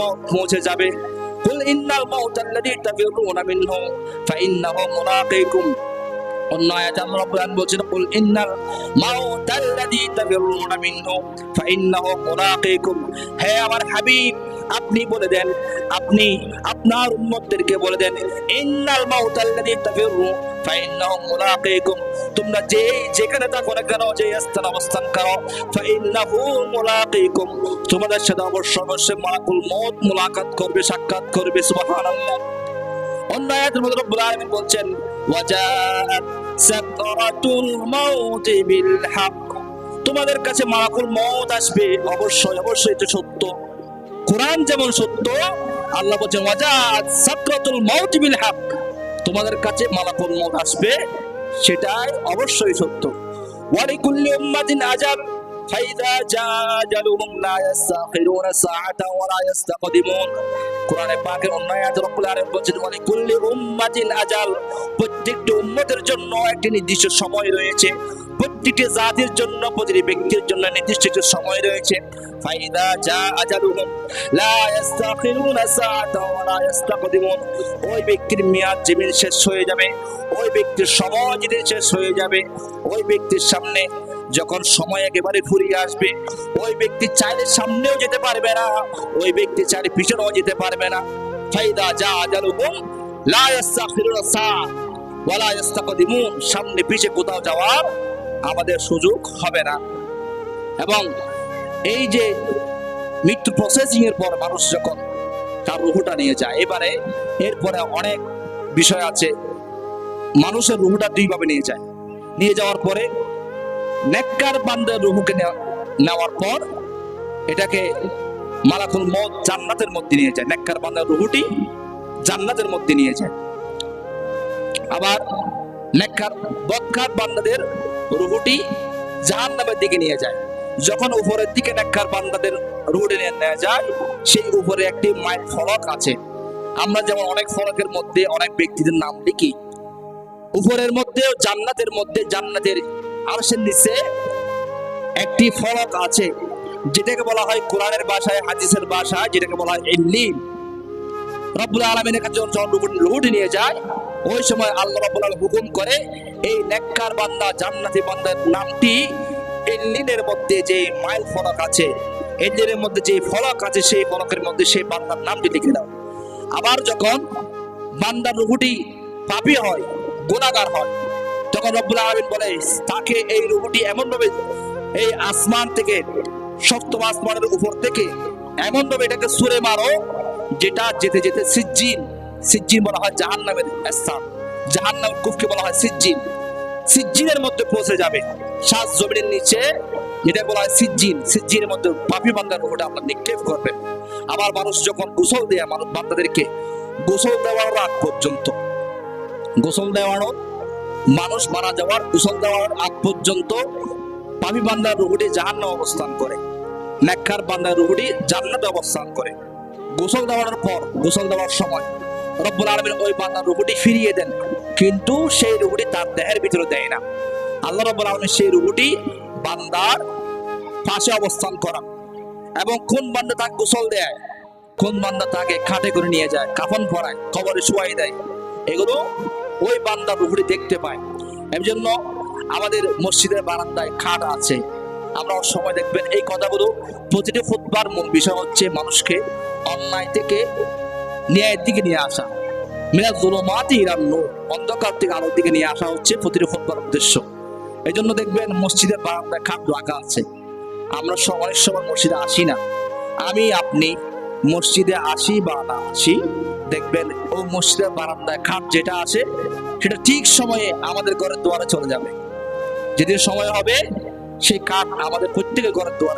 মউত পৌঁছে যাবে। কুল ইন্নাল মাউত আল্লাযী তাফিরুনা মিনহু, ফাইন্নাহু মুলাকিকুম অন্য আয়াতে রাব্বুল আলামিন বলছেন, কুল ইন্নাল মাউত আল্লাযী তাফিরুনা মিনহু, ফাইন্নাহু মুলাকিকুম হে আমার হাবিব আপনি বলে দেন, আপনি আপনার উম্মতদেরকে বলে দেন, ইন্নাল মাউতা আল্লাযী তাফিরু ফাইন্নাহু মুলাকীকুম তোমরা যে যেখানে থাকো না কেন যে স্থানে অবস্থান করো, ফাইন্নাহু মুলাকীকুম তোমাদের সাথে অবশ্য অবশ্যই মালাকুল মউত মুলাকাত করবে, সাক্ষাৎ করবে, সুবহানাল্লাহ। অন্য আয়াতের মধ্যে রব্বুল আলামিন বলছেন, ওয়াজাআত সাকরাতুল মাউত বিল হক। তোমাদের কাছে মালাকুল মউত আসবে, অবশ্যই অবশ্যই, এটা সত্য। কোরআন যেমন সত্য, আল্লাহ বলছেন, ওয়াজাআত সাকরাতুল মাউত বিল হক। তোমাদের কাছে মালাকুল মউত আসবে, সেটাই অবশ্যই সত্য। ওয়ালিকুল্লি উম্মাতিন আজাব ফাইদা জা আজালুহুম লা ইস্তাখিরুনা সাআতান ওয়া লা ইস্তাকদিমুন কোরআনে পাকের অন্য আয়াতে রব্বুল আলামিন বলেছেন ওয়ালি কুল্লি উম্মাতিন আজাল প্রত্যেকটি উম্মতের জন্য একটি নির্দিষ্ট সময় রয়েছে। প্রত্যেকটি জাতির জন্য, প্রতিটি ব্যক্তির জন্য নির্দিষ্ট একটি সময় রয়েছে। ফাইদা আজালুহুম, লা সাআতান ওয়া লা ইস্তাকদিমুন। ওই ব্যক্তির মেয়াদ যেদিন শেষ হয়ে যাবে, ওই ব্যক্তির সময় যেদিন শেষ হয়ে যাবে। ওই ব্যক্তির সামনে যখন সময় একেবারে ফুরিয়ে আসবে, ওই ব্যক্তি চাইলে সামনেও যেতে পারবে না, ওই ব্যক্তি চাইলে পিছনেও যেতে পারবে না। ফাইদা যা আজালুহুম, লা ইস্তাখিরুনা সা ওয়ালা ইস্তাকদিমুন। সামনে পিছে কোথাও যাওয়ার আমাদের সুযোগ হবে না। এবং এই যে মৃত্যু প্রসেসিং এর পর মানুষ যখন তার রুহুটা নিয়ে যায়, এবারে এরপরে অনেক বিষয় আছে। মানুষের রুহুটা দুইভাবে নিয়ে যায়। নিয়ে যাওয়ার পরে নেককার বান্দার রুহুকে নেওয়ার পর এটাকে মালাকুল মত জান্নাতের মধ্যে নিয়ে যায়। নেককার বান্দার রুহুটি জান্নাতের মধ্যে নিয়ে যায়। আবার নেককার বদকার বান্দাদের রুহুটি জাহান্নামের দিকে নিয়ে যায়। যখন উপরের দিকে নেককার বান্দাদের রুহুটি নিয়ে নেওয়া যায়, সেই উপরে একটি মাইল ফলক আছে। আমরা যেমন অনেক ফলকের মধ্যে অনেক ব্যক্তিদের নাম লিখি। উপরের মধ্যেও জান্নাতের মধ্যে জান্নাতের আরশের নিচে একটি ফলক আছে, যেটাকে বলা হয় কোরআনের ভাষায়, হাদিসের ভাষায়, যেটাকে বলা হয় ইল্লিন রব্বুল আলমিনের কাছে যখন লুহুটি নিয়ে যায় ওই সময় আল্লাহ আলম হুকুম করে, এই নেককার বান্দা জান্নাতি বান্দার নামটি ইল্লিনের মধ্যে যে মাইল ফলক আছে, ইল্লিনের মধ্যে যে ফলক আছে, সেই ফলকের মধ্যে সেই বান্দার নামটি লিখে দাও। আবার যখন বান্দার রুহুটি পাপি হয় গুণাগার হয়, তখন রব্বুল আলমিন বলে, তাকে এই রুহুটি এমন ভাবে এই আসমান থেকে সপ্তম আসমানের উপর থেকে এমন ভাবে এটাকে সুরে মারো, যেটা যেতে যেতে সিজ্জিন সিজ্জিন বলা হয় জাহান নামের স্থান। জাহান নামের কুফকে বলা হয় সিজ্জিন। সিজ্জিনের মধ্যে পৌঁছে যাবে। শ্বাস জমিনের নিচে যেটা বলা হয় সিজ্জিন। সিজ্জিনের মধ্যে পাপি বান্দার রুহুটা আপনার নিক্ষেপ করবেন। আবার মানুষ যখন গোসল দেয়, মানুষ বান্দাদেরকে গোসল দেওয়ার আগ পর্যন্ত, গোসল দেওয়ানো মানুষ মারা যাওয়ার, গোসল দেওয়ার আগ পর্যন্ত পাপি বান্দার রুহুটি জাহান্নামে অবস্থান করে। নেককার বান্দার রুহুটি জান্নাতে অবস্থান করে। গোসল দেওয়ার পর, গোসল দেওয়ার সময় রব্বুল আলমের ওই বান্দার রুহুটি ফিরিয়ে দেন। কিন্তু সেই রুহুটি তার দেহের ভিতরে দেয় না। আল্লাহ রব্বুল আলমের সেই রুহুটি বান্দার পাশে অবস্থান করা এবং কোন বান্দা তাকে গোসল দেয়, কোন বান্দা তাকে খাটে করে নিয়ে যায়, কাফন পরায়, কবরে শুয়াই দেয়, এগুলো ওই বান্দার রুহুটি দেখতে পায়। এর জন্য আমাদের মসজিদের বারান্দায় খাট আছে। আমরা সময় দেখবেন এই কথাগুলো প্রতিটি ফুটবার মূল বিষয় হচ্ছে মানুষকে অন্যায় থেকে ন্যায়ের দিকে নিয়ে আসা। মিনা জুলুমাতি ইরান নূর। অন্ধকার থেকে আলোর দিকে নিয়ে আসা হচ্ছে প্রতিটি ফুটবার উদ্দেশ্য। এই জন্য দেখবেন মসজিদের বারান্দায় খাট রাখা আছে। আমরা সব- অনেক সময় মসজিদে আসি না। আমি, আপনি মসজিদে আসি বা না আসি, দেখবেন ও মসজিদের বারান্দায় খাট যেটা আছে, সেটা ঠিক সময়ে আমাদের ঘরের দুয়ারে চলে যাবে। যেদিন সময় হবে, সেই কাঠ আমাদের প্রত্যেকের ঘরের দুয়ারে